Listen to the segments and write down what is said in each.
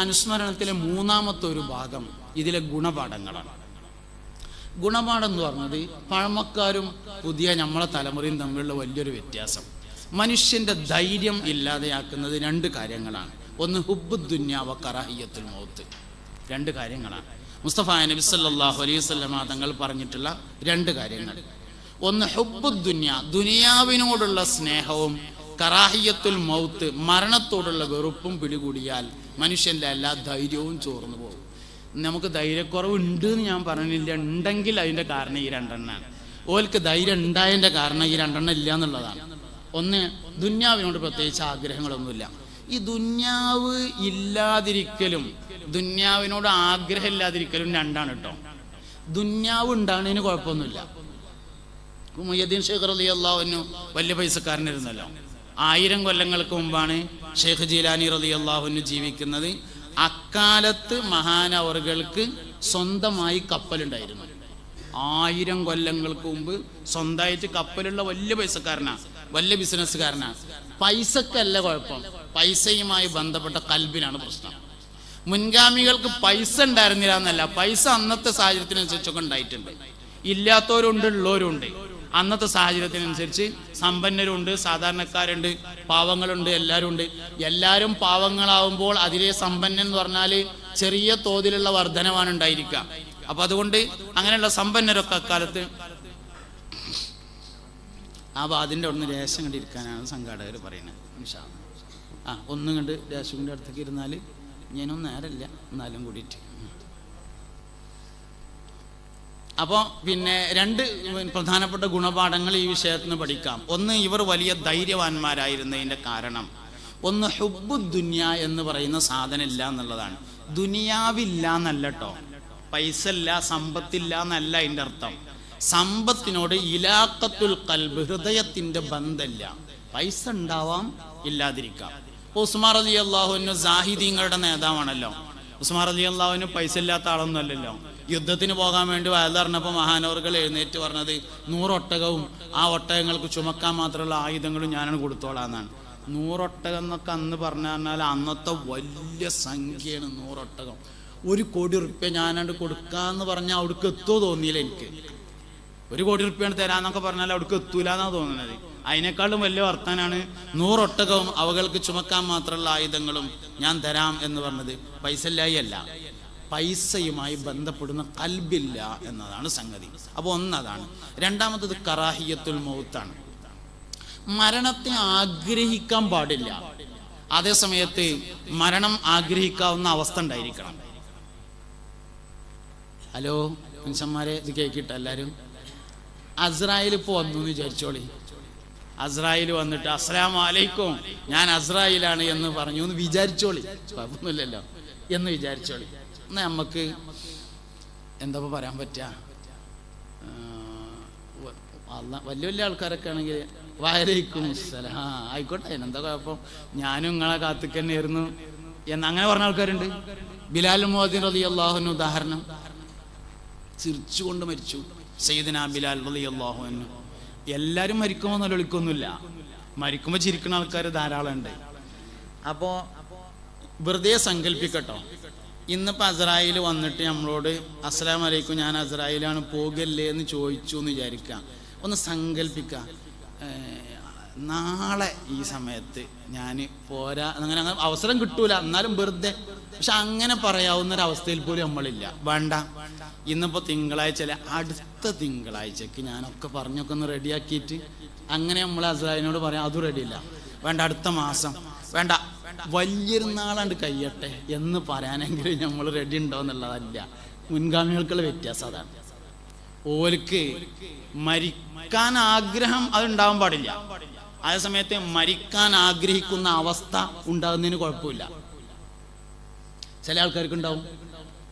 അനുസ്മരണത്തിലെ മൂന്നാമത്തെ ഒരു ഭാഗം ഇതിലെ ഗുണപാഠങ്ങളാണ്. ഗുണപാഠം എന്ന് പറഞ്ഞത് പഴമക്കാരും പുതിയ നമ്മളെ തലമുറയും തമ്മിലുള്ള വലിയൊരു വ്യത്യാസം. മനുഷ്യന്റെ ധൈര്യം ഇല്ലാതെയാക്കുന്നത് രണ്ട് കാര്യങ്ങളാണ്. ഒന്ന് ഹുബ് ദുന്യാവ കറാഹിയത്തുൽ മൗത്ത്. രണ്ട് കാര്യങ്ങളാണ്. മുസ്തഫ നബി സല്ലാഹു അലൈഹി വസല്ലമ തങ്ങൾ പറഞ്ഞിട്ടുള്ള രണ്ട് കാര്യങ്ങൾ. ഒന്ന് ഹുബ് ദുന്യ ദുനിയാവിനോടുള്ള സ്നേഹവും കറാഹിയത്തുൽ മൗത്ത് മരണത്തോടുള്ള വെറുപ്പും പിടികൂടിയാൽ മനുഷ്യന്റെ എല്ലാ ധൈര്യവും ചോർന്നു പോകും. നമുക്ക് ധൈര്യക്കുറവ് ഉണ്ട് എന്ന് ഞാൻ പറഞ്ഞില്ല. ഉണ്ടെങ്കിൽ അതിന്റെ കാരണം ഈ രണ്ടെണ്ണാണ്. ഓൽക്ക് ധൈര്യം ഉണ്ടായതിന്റെ കാരണം ഈ രണ്ടെണ്ണം ഇല്ല എന്നുള്ളതാണ്. ഒന്ന് ദുന്യാവിനോട് പ്രത്യേകിച്ച് ആഗ്രഹങ്ങളൊന്നുമില്ല. ഈ ദുന്യാവ് ഇല്ലാതിരിക്കലും ദുന്യാവിനോട് ആഗ്രഹം ഇല്ലാതിരിക്കലും രണ്ടാണ് കേട്ടോ ദുന്യാവ് ഉണ്ടാകുന്നതിന് കുഴപ്പമൊന്നുമില്ല. മുയ്യദ്ദീൻ ഷേഖ് അലി അള്ളാഹുവിനു വലിയ പൈസക്കാരനായിരുന്നല്ലോ. ആയിരം കൊല്ലങ്ങൾക്ക് മുമ്പാണ് ഷെയ്ഖ് ജീലാനി റതി അള്ളാഹുന് ജീവിക്കുന്നത്. അക്കാലത്ത് മഹാനവറുകൾക്ക് സ്വന്തമായി കപ്പലുണ്ടായിരുന്നു. ആയിരം കൊല്ലങ്ങൾക്ക് മുമ്പ് സ്വന്തമായിട്ട് കപ്പലുള്ള വലിയ പൈസക്കാരനാ വലിയ ബിസിനസ്സുകാരനാ. പൈസക്കല്ല കുഴപ്പം. പൈസയുമായി ബന്ധപ്പെട്ട കൽബിനാണ് പ്രശ്നം. മുൻഗാമികൾക്ക് പൈസ ഉണ്ടായിരുന്നില്ല എന്നല്ല പൈസ അന്നത്തെ സാഹചര്യത്തിനനുസരിച്ചൊക്കെ ഉണ്ടായിട്ടുണ്ട്. ഇല്ലാത്തവരുണ്ട് ഉള്ളവരുണ്ട്. അന്നത്തെ സാഹചര്യത്തിനനുസരിച്ച് സമ്പന്നരുണ്ട് സാധാരണക്കാരുണ്ട് പാവങ്ങളുണ്ട് എല്ലാവരും ഉണ്ട് എല്ലാവരും പാവങ്ങളാവുമ്പോൾ അതിലെ സമ്പന്നൻ എന്ന് പറഞ്ഞാൽ ചെറിയ തോതിലുള്ള വർധനവാണ് ഉണ്ടായിരിക്കുക അപ്പൊ അതുകൊണ്ട് അങ്ങനെയുള്ള സമ്പന്നരൊക്കെ അക്കാലത്ത് ആ അതിന്റെ ഒന്ന് രേഷം കണ്ടിരിക്കാനാണ് സംഘാടകർ പറയുന്നത് അല്ലാ. ആ ഒന്നും കണ്ട് രേശം കൊണ്ട് അടുത്തേക്ക് ഇരുന്നാൽ ഞാനൊന്നും നേരമില്ല എന്നാലും കൂടിയിട്ട്. അപ്പോൾ പിന്നെ രണ്ട് പ്രധാനപ്പെട്ട ഗുണപാഠങ്ങൾ ഈ വിഷയത്തിൽ നിന്ന് പഠിക്കാം. ഒന്ന് ഇവർ വലിയ ധൈര്യവാന്മാരായിരുന്നതിന്റെ കാരണം. ഒന്ന് ഹുബ്ബു ദുനിയ എന്ന് പറയുന്ന സാധനം ഇല്ല എന്നുള്ളതാണ്. ദുനിയാവില്ല എന്നല്ല കേട്ടോ പൈസ ഇല്ല സമ്പത്തില്ല എന്നല്ല അതിന്റെ അർത്ഥം. സമ്പത്തിനോട് ഇലാക്കത്തുൽ കൽബ് ഹൃദയത്തിന്റെ ബന്ധമില്ല. പൈസ ഉണ്ടാവാം ഇല്ലാതിരിക്കാം. ഉസ്മാർ അലി അള്ളാഹുവിന് സാഹിദീങ്ങളുടെ നേതാവാണല്ലോ. ഉസ്മാർ അലി അള്ളാഹുവിന് പൈസ ഇല്ലാത്ത ആളൊന്നുമല്ലല്ലോ. യുദ്ധത്തിന് പോകാൻ വേണ്ടി വയലറിഞ്ഞപ്പോൾ മഹാനവറുകൾ എഴുന്നേറ്റ് പറഞ്ഞത് നൂറൊട്ടകവും ആ ഒട്ടകങ്ങൾക്ക് ചുമക്കാൻ മാത്രമുള്ള ആയുധങ്ങളും ഞാനാണ് കൊടുത്തോളാന്നാണ്. നൂറൊട്ടകം എന്നൊക്കെ അന്ന് പറഞ്ഞു പറഞ്ഞാൽ അന്നത്തെ വലിയ സംഖ്യയാണ് നൂറൊട്ടകം. ഒരു കോടി റുപ്യ ഞാനാണ്ട് കൊടുക്കാന്ന് പറഞ്ഞാൽ അവിടേക്ക് എത്തുമോ തോന്നിയില്ല എനിക്ക്. ഒരു കോടി റുപ്യാണ് തരാന്നൊക്കെ പറഞ്ഞാൽ അവിടേക്ക് എത്തൂല എന്നാണ് തോന്നുന്നത്. അതിനേക്കാളും വലിയ വർത്താനാണ് നൂറൊട്ടകവും അവകൾക്ക് ചുമക്കാൻ മാത്രമുള്ള ആയുധങ്ങളും ഞാൻ തരാം എന്ന് പറഞ്ഞത്. പൈസ ഇല്ലായി അല്ല പൈസയുമായി ബന്ധപ്പെടുന്ന കൽബില്ല എന്നതാണ് സംഗതി. അപ്പോൾ ഒന്നതാണ്. രണ്ടാമത്തത് കറാഹിയത്തുൽ മൗത്താണ്. മരണത്തെ ആഗ്രഹിക്കാൻ പാടില്ല. അതേ സമയത്ത് മരണം ആഗ്രഹിക്കാവുന്ന അവസ്ഥ ഉണ്ടായിരിക്കണം. ഹലോ മനുഷ്യന്മാരെ ഇത് കേൾക്കിട്ട എല്ലാവരും അസ്രായേൽ ഇപ്പോൾ വന്നു എന്ന് വിചാരിച്ചോളി. അസ്രായേൽ വന്നിട്ട് അസ്സലാം വലൈക്കും ഞാൻ അസ്രായേലാണ് എന്ന് പറഞ്ഞു എന്ന് വിചാരിച്ചോളി. കുഴപ്പമൊന്നുമില്ലല്ലോ എന്ന് വിചാരിച്ചോളി. നമുക്ക് എന്താ പറയാൻ പറ്റുക വലിയ വലിയ ആൾക്കാരൊക്കെ ആണെങ്കിൽ വയലേക്കും സലാം ആയിക്കോട്ടെ എന്താ കുഴപ്പം? ഞാനും നിങ്ങളെ കാത്തിക്കന്നെയായിരുന്നു. എന്ന് അങ്ങനെ പറഞ്ഞ ആൾക്കാരുണ്ട്. ബിലാൽ മോദിൻ റലി അള്ളാഹുവിന് ഉദാഹരണം. ചിരിച്ചുകൊണ്ട് മരിച്ചു. സയ്യിദിന ബിലാൽ റലി അള്ളാഹുവിന് എല്ലാവരും നല്ല നിലവിളിക്കൊന്നുമില്ല മരിക്കുമ്പോൾ ചിരിക്കുന്ന ആൾക്കാർ ധാരാളം ഉണ്ട് അപ്പോൾ വെറുതെ സങ്കല്പിക്കട്ടോ. ഇന്നിപ്പോൾ അസ്രായേൽ വന്നിട്ട് നമ്മളോട് അസ്സലാം അലൈക്കും ഞാൻ അസ്രായേലാണ് പോകല്ലേ? എന്ന് ചോദിച്ചു എന്ന് വിചാരിക്കുക. ഒന്ന് സങ്കല്പിക്കുക നാളെ ഈ സമയത്ത് ഞാൻ പോരാ അങ്ങനെ അങ്ങനെ അവസരം കിട്ടൂല. എന്നാലും വെറുതെ. പക്ഷെ അങ്ങനെ പറയാവുന്ന ഒരു അവസ്ഥയിൽ പോലും നമ്മളില്ല. വേണ്ട. ഇന്നിപ്പോൾ തിങ്കളാഴ്ച അല്ല? അടുത്ത തിങ്കളാഴ്ചക്ക് ഞാനൊക്കെ പറഞ്ഞൊക്കെ ഒന്ന് റെഡിയാക്കിയിട്ട് അങ്ങനെ നമ്മൾ അസ്രായേലിനോട് പറയാം അതും റെഡിയില്ല വേണ്ട അടുത്ത മാസം. വേണ്ട വലിയൊരു നാളാണ്ട് കഴിയട്ടെ എന്ന് പറയാനെങ്കിലും നമ്മൾ റെഡി ഉണ്ടോ എന്നുള്ളതല്ല മുൻഗാമികൾക്കുള്ള വ്യത്യാസം അതാണ്. ഓർക്ക് മരിക്കാൻ ആഗ്രഹം അത് ഉണ്ടാവാൻ പാടില്ല. അതേ സമയത്ത് മരിക്കാൻ ആഗ്രഹിക്കുന്ന അവസ്ഥ ഉണ്ടാകുന്നതിന് കുഴപ്പമില്ല. ചില ആൾക്കാർക്ക് ഉണ്ടാവും.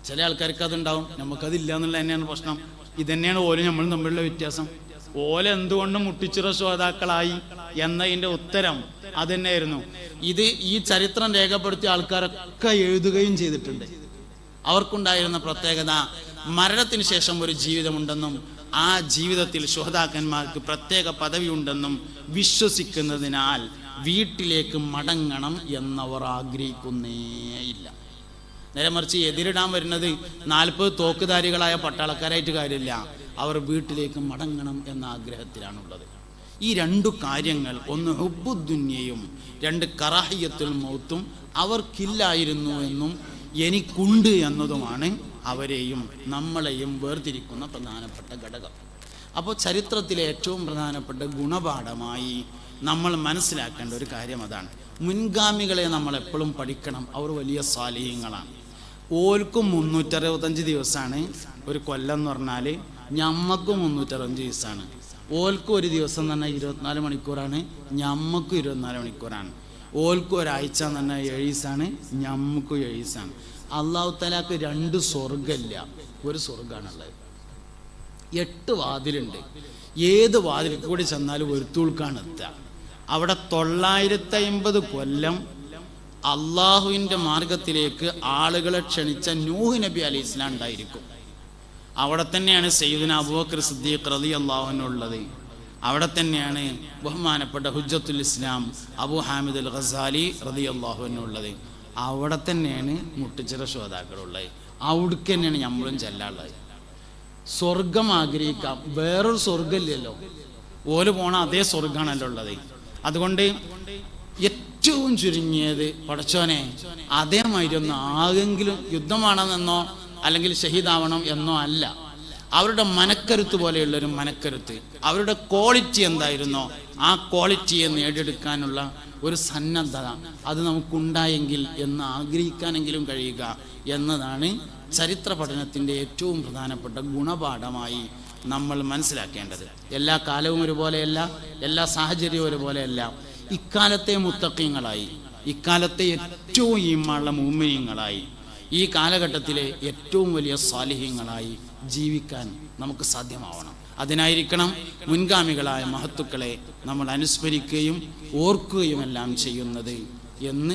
ചില ആൾക്കാർക്ക് അതുണ്ടാവും. നമുക്കതില്ല എന്നുള്ള തന്നെയാണ് പ്രശ്നം. ഇതന്നെയാണ് ഓരോ നമ്മളും തമ്മിലുള്ള വ്യത്യാസം. ഓല എന്തുകൊണ്ടും മുട്ടിച്ചിറ ശ്രോതാക്കളായി എന്നതിന്റെ ഉത്തരം അത് തന്നെയായിരുന്നു ഇത് ഈ ചരിത്രം രേഖപ്പെടുത്തിയ ആൾക്കാരൊക്കെ എഴുതുകയും ചെയ്തിട്ടുണ്ട്. അവർക്കുണ്ടായിരുന്ന പ്രത്യേകത മരണത്തിന് ശേഷം ഒരു ജീവിതമുണ്ടെന്നും ആ ജീവിതത്തിൽ ശുഹതാക്കന്മാർക്ക് പ്രത്യേക പദവിയുണ്ടെന്നും വിശ്വസിക്കുന്നതിനാൽ വീട്ടിലേക്ക് മടങ്ങണം എന്നവർ ആഗ്രഹിക്കുന്നേയില്ല നേരെ മറിച്ച് എതിരിടാൻ വരുന്നത് നാൽപ്പത് തോക്കുധാരികളായ പട്ടാളക്കാരായിട്ട് കാര്യമില്ല. അവർ വീട്ടിലേക്ക് മടങ്ങണം എന്ന ആഗ്രഹത്തിലാണുള്ളത്. ഈ രണ്ടു കാര്യങ്ങൾ ഒന്ന് ഹുബുദ്ദുന്യയും രണ്ട് കറാഹിയത്തിൽ മൗത്തും അവർക്കില്ലായിരുന്നു എന്നും എനിക്കുണ്ട് എന്നതുമാണ് അവരെയും നമ്മളെയും വേർതിരിക്കുന്ന പ്രധാനപ്പെട്ട ഘടകം. അപ്പോൾ ചരിത്രത്തിലെ ഏറ്റവും പ്രധാനപ്പെട്ട ഗുണപാഠമായി നമ്മൾ മനസ്സിലാക്കേണ്ട ഒരു കാര്യം അതാണ്. മുൻഗാമികളെ നമ്മൾ എപ്പോഴും പഠിക്കണം. അവർ വലിയ സ്വാലീഹ്യങ്ങളാണ് ഓൽക്കും മുന്നൂറ്ററുപത്തഞ്ച് ദിവസമാണ് ഒരു കൊല്ലം എന്ന് പറഞ്ഞാൽ ഞമ്മക്കും മുന്നൂറ്ററുപത്തഞ്ച് ദിവസമാണ്. ഓൽക്കും ഒരു ദിവസം തന്നെ ഇരുപത്തിനാല് മണിക്കൂറാണ് ഞമ്മക്കും ഇരുപത്തിനാല് മണിക്കൂറാണ്. ഓൽക്കും ഒരാഴ്ച തന്നെ ഏഴ് ഞമ്മക്കും ഏഴ് അള്ളാഹു തലാക്ക് രണ്ട് സ്വർഗമില്ല ഒരു സ്വർഗമാണുള്ളത് എട്ട് വാതിലുണ്ട്. ഏത് വാതിൽ കൂടി ചെന്നാലും ഒരുത്തൂൾക്കാണ് എത്തുക. അവിടെ തൊള്ളായിരത്തി അമ്പത് കൊല്ലം അള്ളാഹുവിന്റെ മാർഗത്തിലേക്ക് ആളുകളെ ക്ഷണിച്ച നൂഹ് നബി അലി ഇസ്ലാം ഉണ്ടായിരിക്കും. അവിടെ തന്നെയാണ് സയ്യിദിന അബൂബക്കർ സിദ്ദീഖ് റലി അള്ളാഹുനുള്ളത് അവിടെ തന്നെയാണ് ബഹുമാനപ്പെട്ട ഹുജ്ജത്തുൽ ഇസ്ലാം അബു ഹാമിദ് അൽ ഖസാലി റതി അള്ളാഹുവിനുള്ളത് അവിടെ തന്നെയാണ് മുട്ടിച്ചിറ ശ്രോതാക്കളുള്ളത്. അവിടേക്ക് തന്നെയാണ് നമ്മളും ചെല്ലാനുള്ളത്. സ്വർഗം ആഗ്രഹിക്കാം. വേറൊരു സ്വർഗമില്ലല്ലോ. ഓൽ പോണ അതേ സ്വർഗമാണല്ലോ ഉള്ളത്. അതുകൊണ്ട് ഏറ്റവും ചുരുങ്ങിയത് പടച്ചോനെ അതേമാതിരി ഒന്ന് ആകെങ്കിലും യുദ്ധമാണെന്നോ അല്ലെങ്കിൽ ഷഹീദാവണം എന്നോ അല്ല. അവരുടെ മനക്കരുത്ത് പോലെയുള്ളൊരു മനക്കരുത്ത്. അവരുടെ ക്വാളിറ്റി എന്തായിരുന്നോ ആ ക്വാളിറ്റിയെ നേടിയെടുക്കാനുള്ള ഒരു സന്നദ്ധത അത് നമുക്കുണ്ടായെങ്കിൽ എന്ന് ആഗ്രഹിക്കാനെങ്കിലും കഴിയുക എന്നതാണ് ചരിത്ര പഠനത്തിന്റെ ഏറ്റവും പ്രധാനപ്പെട്ട ഗുണപാഠമായി നമ്മൾ മനസ്സിലാക്കേണ്ടത്. എല്ലാ കാലവും ഒരുപോലെയല്ല എല്ലാ സാഹചര്യവും ഒരുപോലെയല്ല. ഇക്കാലത്തെ മുത്തക്കിങ്ങളായി ഇക്കാലത്തെ ഏറ്റവും ഈമുള്ള മൂമിനിയങ്ങളായി ഈ കാലഘട്ടത്തിലെ ഏറ്റവും വലിയ സ്വാലിഹ്യങ്ങളായി ജീവിക്കാൻ നമുക്ക് സാധ്യമാവണം. അതിനായിരിക്കണം മുൻഗാമികളായ മഹത്തുക്കളെ നമ്മൾ അനുസ്മരിക്കുകയും ഓർക്കുകയുമെല്ലാം ചെയ്യുന്നത് എന്ന്